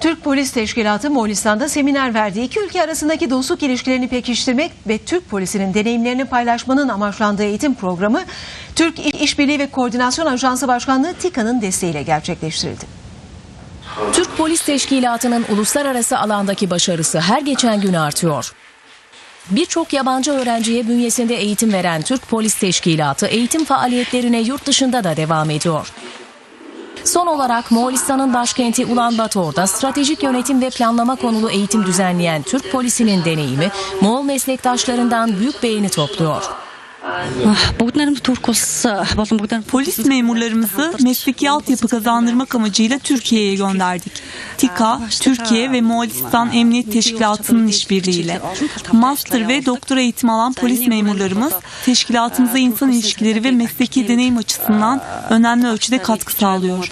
Türk Polis Teşkilatı Moğolistan'da seminer verdi. İki ülke arasındaki dostluk ilişkilerini pekiştirmek ve Türk polisinin deneyimlerini paylaşmanın amaçlandığı eğitim programı Türk İşbirliği ve Koordinasyon Ajansı Başkanlığı TİKA'nın desteğiyle gerçekleştirildi. Türk Polis Teşkilatı'nın uluslararası alandaki başarısı her geçen gün artıyor. Birçok yabancı öğrenciye bünyesinde eğitim veren Türk Polis Teşkilatı eğitim faaliyetlerine yurt dışında da devam ediyor. Son olarak Moğolistan'ın başkenti Ulanbator'da stratejik yönetim ve planlama konulu eğitim düzenleyen Türk polisinin deneyimi Moğol meslektaşlarından büyük beğeni topluyor. Polis memurlarımızı mesleki altyapı kazandırmak amacıyla Türkiye'ye gönderdik. TİKA, Türkiye ve Moğolistan Emniyet Teşkilatı'nın işbirliğiyle. Master ve doktora eğitimi alan polis memurlarımız teşkilatımıza insan ilişkileri ve mesleki deneyim açısından önemli ölçüde katkı sağlıyor.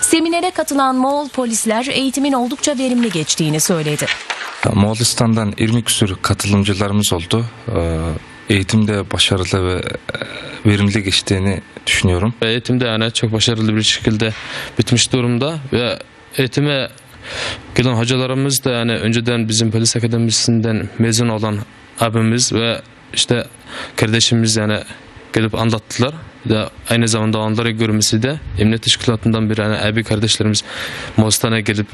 Seminere katılan Moğol polisler eğitimin oldukça verimli geçtiğini söyledi. Moğolistan'dan 20 küsur katılımcılarımız oldu. Ee, eğitimde başarılı ve e, verimli geçtiğini düşünüyorum. Ve Eğitimde yani çok başarılı bir şekilde bitmiş durumda ve eğitime gelen hocalarımız da yani önceden bizim polis akademisinden mezun olan abimiz ve işte kardeşimiz yani gelip anlattılar. De aynı zamanda onları görmesi de emniyet teşkilatından bir yani abi kardeşlerimiz Mostan'a gelip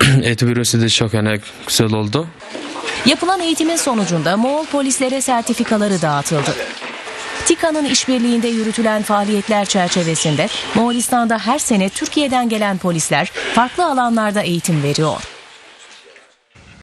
eğitim görmesi de çok yani güzel oldu. Yapılan eğitimin sonucunda Moğol polislere sertifikaları dağıtıldı. TİKA'nın işbirliğinde yürütülen faaliyetler çerçevesinde Moğolistan'da her sene Türkiye'den gelen polisler farklı alanlarda eğitim veriyor.